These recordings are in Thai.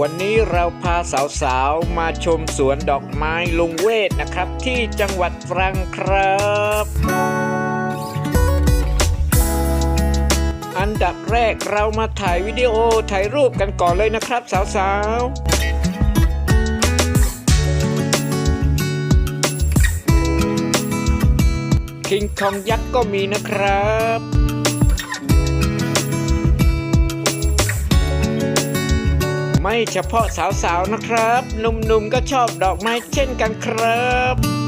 วันนี้เราพาสาวๆ มาชมสวนดอกไม้ลุงเวทนะครับ ที่จังหวัดตรังครับ อันดับแรกเรามาถ่ายวิดีโอถ่ายรูปกันก่อนเลยนะครับสาวๆคิงคองยักษ์ก็มีนะครับ ไม่เฉพาะสาวๆนะครับ หนุ่มๆก็ชอบดอกไม้เช่นกันครับ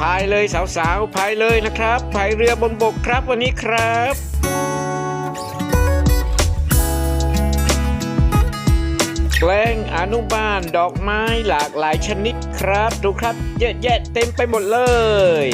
พายเลยสาวๆพายเลยนะครับพายเรือบนบกครับวันนี้ครับแปลงอนุบาลดอกไม้หลากหลายชนิดครับ ดูครับ เยอะแยะเต็มไปหมดเลย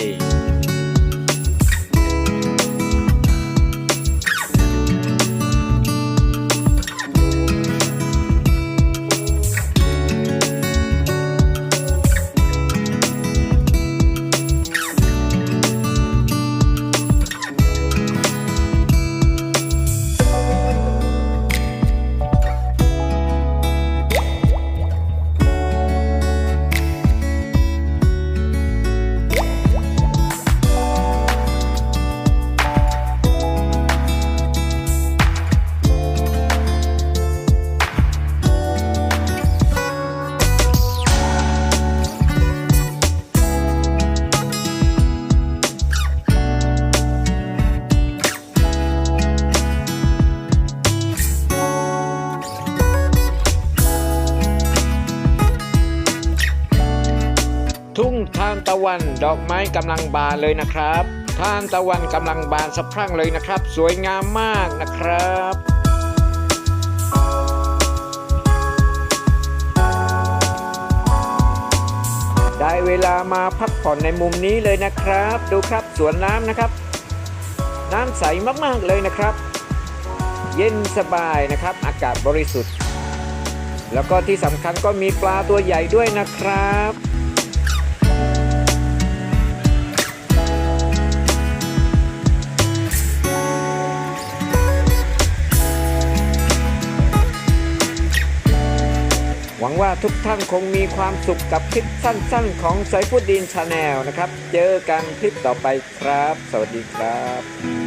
ทุ่งทานตะวันดอกไม้กำลังบานเลยนะครับ ทานตะวันกำลังบานสะพรั่งเลยนะครับ สวยงามมากนะครับได้เวลามาพักผ่อนในมุมนี้เลยนะครับ ดูครับสวนน้ำนะครับ น้ำใสมากๆเลยนะครับ เย็นสบายนะครับ อากาศบริสุทธิ์ แล้วก็ที่สำคัญก็มีปลาตัวใหญ่ด้วยนะครับ วังว่าทุกท่านคงมีความสุขกับคลิปสั้นๆ ของสายฟูดดีนชาแนลนะครับ เจอกันคลิปต่อไปครับ สวัสดีครับ